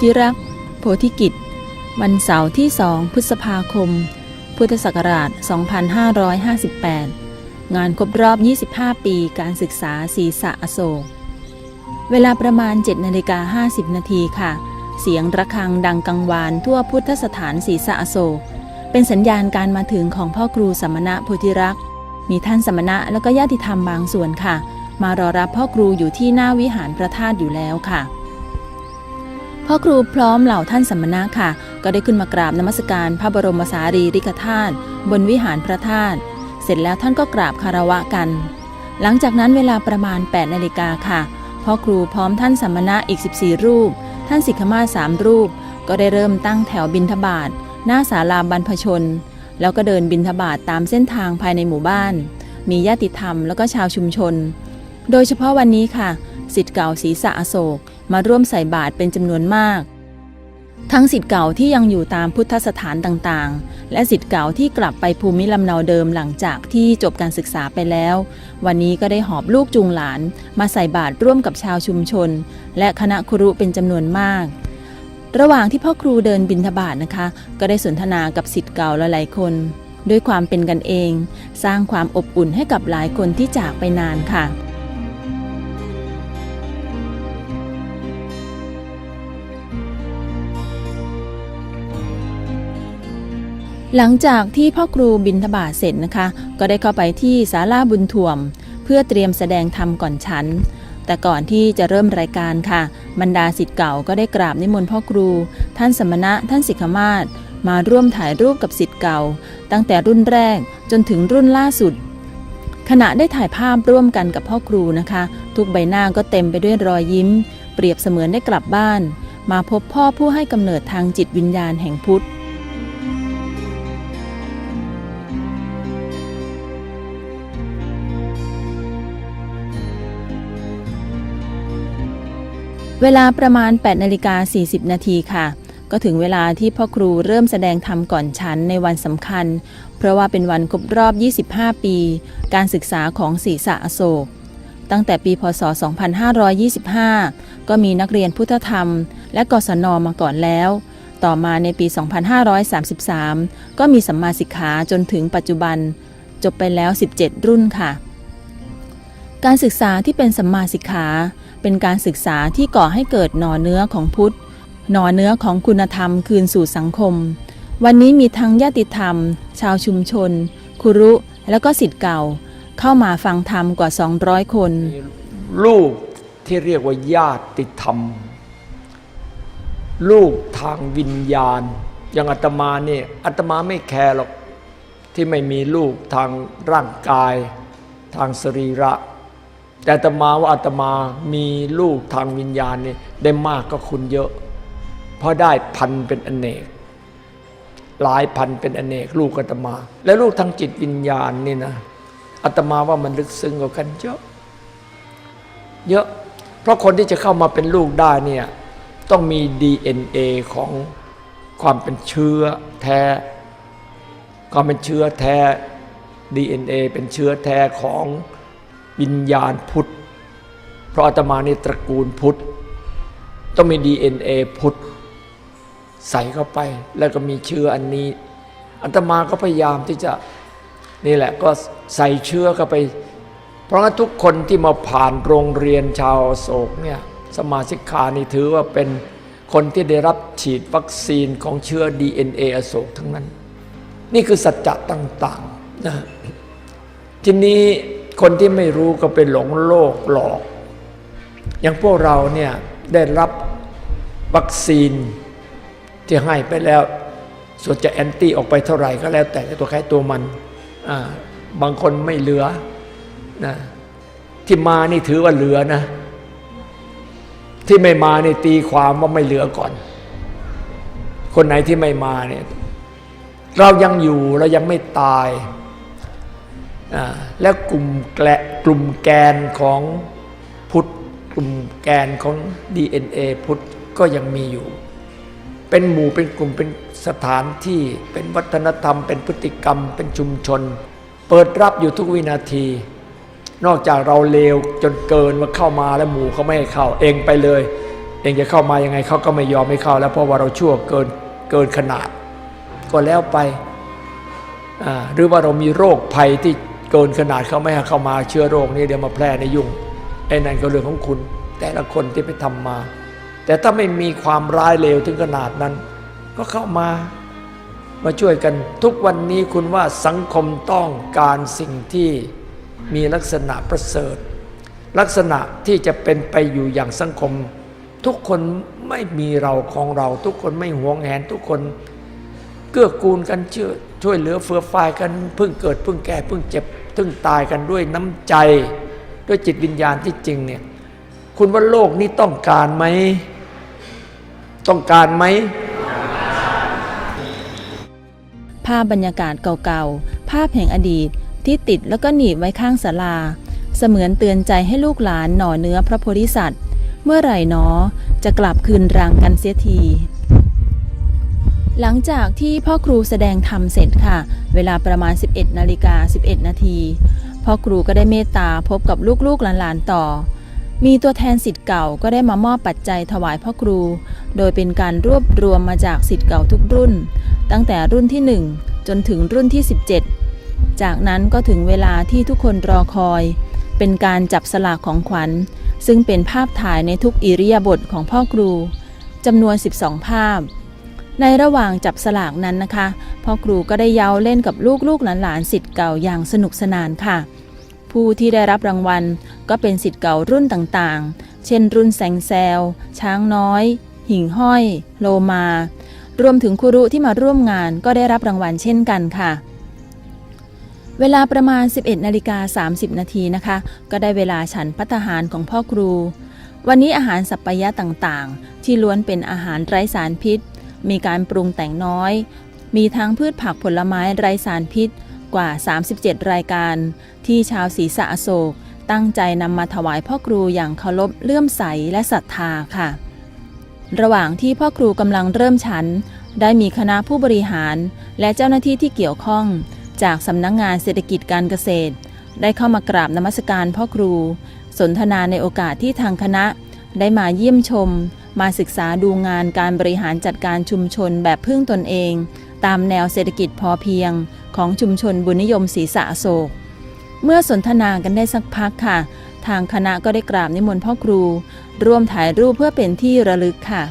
ธิรัก โพธิกิจ วันเสาร์ที่2พฤษภาคม พุทธศักราช 2558 งานครบรอบ 25 ปีการศึกษาศีสะอโศก เวลาประมาณ 7นาฬิกา50 นาทีค่ะ เสียงระฆังดังกังวานทั่วพุทธสถานศีสะอโศก เป็นสัญญาณการมาถึงของพ่อครูสมณะโพธิรัก มีท่านสมณะแล้วก็ญาติธรรมบางส่วนค่ะ มารอรับพ่อครูอยู่ที่หน้าวิหารพระธาตุอยู่แล้วค่ะ พ่อครูพร้อมเหล่าท่านสมณะค่ะ ก็ได้ขึ้นมากราบนมัสการพระบรมสารีริกธาตุบนวิหารพระธาตุเสร็จแล้วท่านก็กราบคารวะกัน หลังจากนั้นเวลาประมาณ 8 นาฬิกาค่ะพ่อครูพร้อมท่านสมณะอีก 14 รูป ท่านสิกขมาสามรูป ก็ได้เริ่มตั้งแถวบินทบาทหน้าศาลาบรรพชน แล้วก็เดินบินทบาทตามเส้นทางภายในหมู่บ้าน มีญาติธรรมแล้วก็ชาวชุมชน โดยเฉพาะวันนี้ค่ะสิทธิ์เก่าศรีสะอโศก มาร่วมใส่บาตรเป็นจำนวนมาก ทั้งสิทธิ์เก่าที่ยังอยู่ตามพุทธสถานต่างๆ และสิทธิ์เก่าที่กลับไปภูมิลำเนาเดิมหลังจากที่จบการศึกษาไปแล้ว วันนี้ก็ได้หอบลูกจูงหลาน มาใส่บาตรร่วมกับชาวชุมชน และคณะครุเป็นจำนวนมากระหว่างที่พ่อครูเดินบินทบาทนะคะ ก็ได้สนทนากับสิทธิ์เก่าหลายๆคน ด้วยความเป็นกันเอง สร้างความอบอุ่นให้กับหลายคนที่จากไปนานค่ะ หลังจากที่พ่อครูบินทบาทเสร็จนะคะ ก็ได้เข้าไปที่ศาลาบุญถ่วม เพื่อเตรียมแสดงธรรมก่อนฉัน แต่ก่อนที่จะเริ่มรายการค่ะ บรรดาสิทธิ์เก่าก็ได้กราบนิมนต์พ่อครู ท่านสมณะท่านสิกขมาศมาร่วมถ่ายรูปกับสิทธิ์เก่า ตั้งแต่รุ่นแรกจนถึงรุ่นล่าสุด ขณะได้ถ่ายภาพร่วมกันกับพ่อครูนะคะ ทุกใบหน้าก็เต็มไปด้วยรอยยิ้ม เปรียบเสมือนได้กลับบ้าน มาพบพ่อผู้ให้กำเนิดทางจิตวิญญาณแห่งพุทธ เวลาประมาณ 8นาฬิกา40 นาทีค่ะ ก็ถึงเวลาที่พ่อครูเริ่มแสดงธรรมก่อนฉันในวันสำคัญ เพราะว่าเป็นวันครบรอบ 25 ปี การศึกษาของศรีสะอโศก ตั้งแต่ปีพศ 2525 ก็มีนักเรียนพุทธธรรม และกศนมาก่อนแล้ว ต่อมาในปี 2533 ก็มีสัมมาสิกขาจนถึงปัจจุบัน จบไปแล้ว 17 รุ่นค่ะ การศึกษาที่เป็นสัมมาสิกขา เป็นการศึกษาที่ก่อให้เกิดหน่อเนื้อของพุทธ หน่อเนื้อของคุณธรรมคืนสู่สังคม วันนี้มีทั้งญาติธรรม ชาวชุมชน คุรุ แล้วก็สิทธิ์เก่า เข้ามาฟังธรรมกว่า 200 คน ลูกที่เรียกว่าญาติธรรม ลูกทางวิญญาณ อย่างอาตมาเนี่ยอาตมาไม่แคร์หรอกที่ไม่มีลูกทางร่างกาย ทางสรีระ แต่อาตมาว่าอาตมามีลูกทางวิญญาณนี่ได้มากก็คุณเยอะ เพราะได้พันเป็นอเนก หลายพันเป็นอเนก ลูกอาตมา และลูกทางจิตวิญญาณนี่นะอาตมาว่ามันลึกซึ้งกว่ากันเยอะ เยอะ เพราะคนที่จะเข้ามาเป็นลูกได้เนี่ยต้องมี DNA ของความเป็นเชื้อแท้ ความเป็นเชื้อแท้ DNA เป็นเชื้อแท้ของ วิญญาณพุทธ เพราะอาตมาในตระกูลพุทธ ต้องมี DNA พุทธ ใส่เข้าไปแล้วก็มีเชื้ออันนี้อาตมาก็พยายามที่จะนี่แหละก็ใส่เชื้อเข้าไป เพราะงั้นทุกคนที่มาผ่านโรงเรียนชาวโศกเนี่ยสมาชิกขานี่ถือว่าเป็นคนที่ได้รับฉีดวัคซีนของเชื้อ DNA อโศกทั้งนั้น นี่คือสัจจะต่างๆนะทีนี้ คนที่ไม่รู้ก็ไปหลงโลกหลอก อย่างพวกเราเนี่ยได้รับวัคซีนที่ให้ไปแล้ว ส่วนจะแอนตี้ออกไปเท่าไหร่ก็แล้วแต่ตัวใครตัวมัน บางคนไม่เหลือนะที่มานี่ถือว่าเหลือนะ ที่ไม่มานี่ตีความว่าไม่เหลือก่อน คนไหนที่ไม่มาเนี่ยเรายังอยู่เรายังไม่ตาย และกลุ่มแกละกลุ่มแกนของพุทธกลุ่มแกนของ DNA พุทธก็ยังมีอยู่ เป็นหมู่เป็นกลุ่มเป็นสถานที่เป็นวัฒนธรรม เป็นพฤติกรรม เป็นชุมชน เปิดรับอยู่ทุกวินาที นอกจากเราเลวจนเกินมาเข้ามาแล้วหมู่เขาไม่ให้เข้าเองไปเลย เองจะเข้ามายังไงเขาก็ไม่ยอมไม่เข้า แล้วเพราะว่าเราชั่วเกินเกินขนาด ก็แล้วไปหรือว่าเรามีโรคภัยที่ เกินขนาดเขาไม่ให้เข้ามาเชื้อโรคนี้เดี๋ยวมาแพร่ในยุ่งไอ้นั่นก็เรื่องของคุณ แต่ละคนที่ไปทำมา แต่ถ้าไม่มีความร้ายเลวถึงขนาดนั้น ก็เข้ามามาช่วยกันทุกวันนี้คุณว่าสังคมต้องการสิ่งที่มีลักษณะประเสริฐ ลักษณะที่จะเป็นไปอยู่อย่างสังคม ทุกคนไม่มีเราของเรา ทุกคนไม่หวงแหนทุกคนเกื้อกูลกันเชื่อช่วยเหลือเฟื่อฟายกันเพิ่งเกิดเพิ่งแก่เพิ่งเจ็บ เพิ่งตายกันด้วยน้ำใจ ด้วยจิตวิญญาณที่จริงเนี่ยคุณว่าโลกนี้ต้องการไหม ต้องการไหม ภาพบรรยากาศเก่าๆ ภาพแห่งอดีตที่ติดแล้วก็หนีบไว้ข้างศาลา เสมือนเตือนใจให้ลูกหลานหน่อเนื้อพระโพธิสัตว์ เมื่อไหร่หนอจะกลับคืนรังกันเสียที หลังจากที่พ่อครูแสดงธรรมเสร็จค่ะ เวลาประมาณ 11นาฬิกา11 นาทีพ่อครูก็ได้เมตตาพบกับลูกๆหลานๆต่อ มีตัวแทนสิทธิ์เก่าก็ได้มามอบปัจจัยถวายพ่อครู โดยเป็นการรวบรวมมาจากสิทธิ์เก่าทุกรุ่น ตั้งแต่รุ่นที่ 1 จนถึงรุ่นที่ 17 จากนั้นก็ถึงเวลาที่ทุกคนรอคอย เป็นการจับสลากของขวัญ ซึ่งเป็นภาพถ่ายในทุกอิริยาบถของพ่อครูจำนวน 12 ภาพ ในระหว่างจับสลากนั้นนะคะพ่อครูก็ได้เย้าเล่นกับลูกๆหลานๆสิทธิ์เก่าอย่างสนุกสนานค่ะ ผู้ที่ได้รับรางวัลก็เป็นสิทธิ์เก่ารุ่นต่างๆ เช่น รุ่นแสงแซว ช้างน้อย หิ่งห้อย โลมา รวมถึงครูรุที่มาร่วมงานก็ได้รับรางวัลเช่นกันค่ะเวลาประมาณ 11นาฬิกา30 นาทีนะคะ ก็ได้เวลาฉันพัตหารของพ่อครู วันนี้อาหารสัปปายะต่างๆ ที่ล้วนเป็นอาหารไร้สารพิษ มีการปรุงแต่งน้อย มีทั้งพืชผักผลไม้ไร้สารพิษกว่า 37 รายการ ที่ชาวศรีสะอโศก ตั้งใจนำมาถวายพ่อครูอย่างเคารพเลื่อมใสและศรัทธาค่ะ ระหว่างที่พ่อครูกำลังเริ่มฉันได้มีคณะผู้บริหาร และเจ้าหน้าที่ที่เกี่ยวข้อง จากสำนักงงานเศรษฐกิจการเกษตร ได้เข้ามากราบนมัสการพ่อครู สนทนาในโอกาสที่ทางคณะได้มาเยี่ยมชม มาศึกษาดูงานการบริหารจัดการชุมชนแบบพึ่งตนเอง ตามแนวเศรษฐกิจพอเพียง ของชุมชนบุญนิยมศรีสะโศก เมื่อสนทนากันได้สักพักค่ะ ทางคณะก็ได้กราบนิมนต์พ่อครู ร่วมถ่ายรูปเพื่อเป็นที่ระลึกค่ะ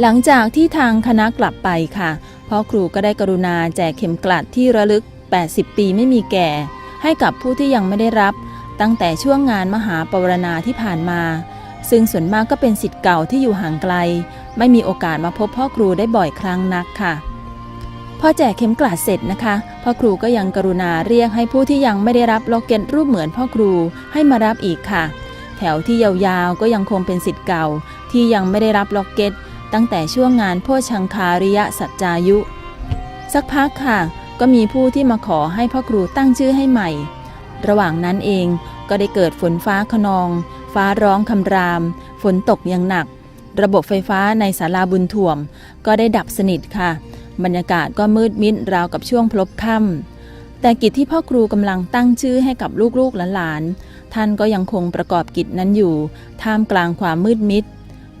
หลังจากที่ทางคณะกลับไปค่ะพ่อครูก็ได้กรุณาแจกเข็มกลัดที่ระลึก 80 ปีไม่มีแก่ ให้กับผู้ที่ยังไม่ได้รับ ตั้งแต่ช่วงงานมหาปวารณาที่ผ่านมา ซึ่งส่วนมากก็เป็นสิทธิ์เก่าที่อยู่ห่างไกล ไม่มีโอกาสมาพบพ่อครูได้บ่อยครั้งนักค่ะ พอแจกเข็มกลัดเสร็จนะคะ พ่อครูก็ยังกรุณาเรียกให้ผู้ที่ยังไม่ได้รับล็อกเก็ตรูปเหมือนพ่อครูให้มารับอีกค่ะ แถวที่ยาวๆก็ยังคงเป็นสิทธิ์เก่า ที่ยังไม่ได้รับล็อกเก็ต ตั้งแต่ช่วงงานโพชังคาริยะสัจจายุ สักพักค่ะ ก็มีผู้ที่มาขอให้พ่อครูตั้งชื่อให้ใหม่ ระหว่างนั้นเองก็ได้เกิดฝนฟ้าขนอง ฟ้าร้องคำราม ฝนตกอย่างหนัก ระบบไฟฟ้าในศาลาบุญถ่วม ก็ได้ดับสนิทค่ะ บรรยากาศก็มืดมิดราวกับช่วงพลบค่ำแต่กิจที่พ่อครูกำลังตั้งชื่อให้กับลูกๆหลานๆท่านก็ยังคงประกอบกิจนั้นอยู่ ท่ามกลางความมืดมิด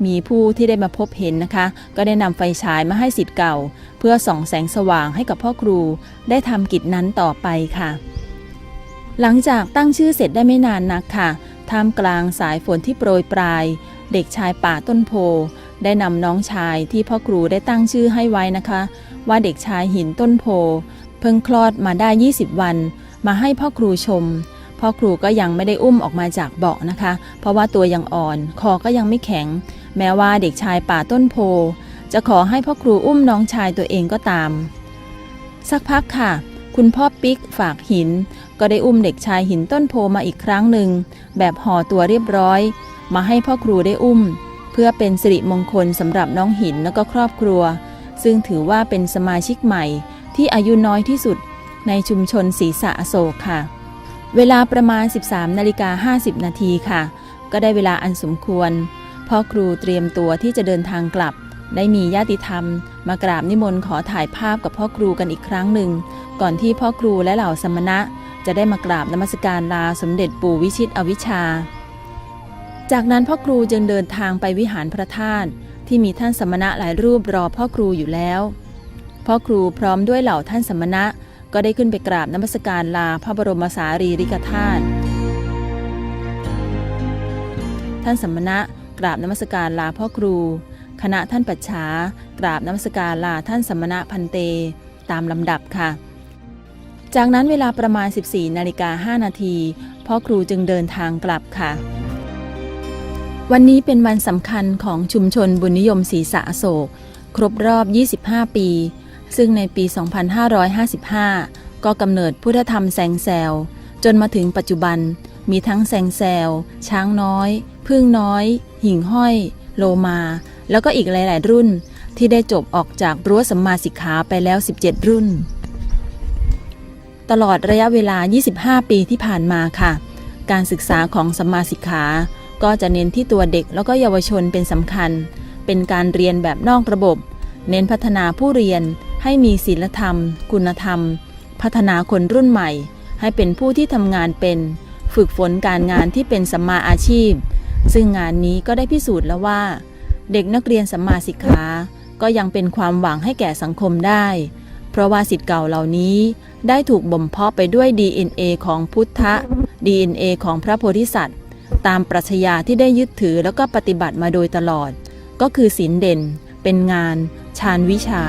มีผู้ที่ได้มาพบเห็นนะคะ ก็ได้นำไฟฉายมาให้สิทธิ์เก่า เพื่อส่องแสงสว่างให้กับพ่อครู ได้ทำกิจนั้นต่อไปค่ะ หลังจากตั้งชื่อเสร็จได้ไม่นานนักค่ะ ท่ามกลางสายฝนที่โปรยปลาย เด็กชายป่าต้นโพ ได้นำน้องชายที่พ่อครูได้ตั้งชื่อให้ไว้นะคะ ว่าเด็กชายหินต้นโพ เพิ่งคลอดมาได้ 20 วัน มาให้พ่อครูชมพ่อครูก็ยังไม่ได้อุ้มออกมาจากเบาะนะคะ เพราะว่าตัวยังอ่อน คอก็ยังไม่แข็ง แม้ว่าเด็กชายป่าต้นโพ จะขอให้พ่อครูอุ้มน้องชายตัวเองก็ตาม สักพักค่ะ คุณพ่อปิ๊กฝากหิน ก็ได้อุ้มเด็กชายหินต้นโพมาอีกครั้งหนึ่ง แบบห่อตัวเรียบร้อย มาให้พ่อครูได้อุ้ม เพื่อเป็นสิริมงคลสำหรับน้องหินแล้วก็ครอบครัว ซึ่งถือว่าเป็นสมาชิกใหม่ ที่อายุน้อยที่สุด ในชุมชนศรีสะอโศกค่ะ เวลาประมาณ 13นาฬิกา50นาทีค่ะ ก็ได้เวลาอันสมควรพ่อครูเตรียมตัวที่จะเดินทางกลับ ได้มีญาติธรรม มากราบนิมนต์ขอถ่ายภาพกับพ่อครูกันอีกครั้งหนึ่ง ก่อนที่พ่อครูและเหล่าสมณะ จะได้มากราบนมัสการลาสมเด็จปู่วิชิตอวิชา จากนั้นพ่อครูจึงเดินทางไปวิหารพระธาตุที่มีท่านสมณะหลายรูปรอพ่อครูอยู่แล้ว พ่อครูพร้อมด้วยเหล่าท่านสมณะก็ได้ขึ้นไปกราบนมัสการลาพระบรมสารีริกธาตุท่านสมณะกราบนมัสการลาพ่อครู คณะท่านปัจฉากราบนมัสการลาท่านสมณะพันเต ตามลำดับค่ะ จากนั้นเวลาประมาณ 14นาฬิกา5นาทีพ่อครูจึงเดินทางกลับค่ะ วันนี้เป็นวันสำคัญของชุมชนบุญนิยมศรีสะโศก ครบรอบ 25 ปี ซึ่งในปี 2555 ก็กำเนิดพุทธธรรมแซงแซวจนมาถึงปัจจุบันมีทั้งแซงแซวช้างน้อย พึ่งน้อย หิ่งห้อย โลมา แล้วก็อีกหลาย ๆ รุ่นที่ได้จบออกจากรั้วสัมมาสิกขาไปแล้ว 17 รุ่น ตลอดระยะเวลา 25 ปีที่ผ่านมาค่ะ การศึกษาของสัมมาสิกขา ก็จะเน้นที่ตัวเด็กแล้วก็เยาวชนเป็นสำคัญ เป็นการเรียนแบบนอกระบบ เน้นพัฒนาผู้เรียนให้มีศีลธรรม คุณธรรม พัฒนาคนรุ่นใหม่ ให้เป็นผู้ที่ทำงานเป็น ฝึกฝนการงานที่เป็นสัมมาอาชีพ ซึ่งงานนี้ก็ได้พิสูจน์แล้วว่า เด็กนักเรียนสัมมาสิกขาก็ยังเป็นความหวังให้แก่สังคมได้ เพราะว่าสิทธิ์เก่าเหล่านี้ได้ถูกบ่มเพาะไปด้วย DNA ของพุทธะ DNA ของพระโพธิสัตว์ ตามปรัชญาที่ได้ยึดถือแล้วก็ปฏิบัติมาโดยตลอด ก็คือศีลเด่น เป็นงาน ชาญวิชา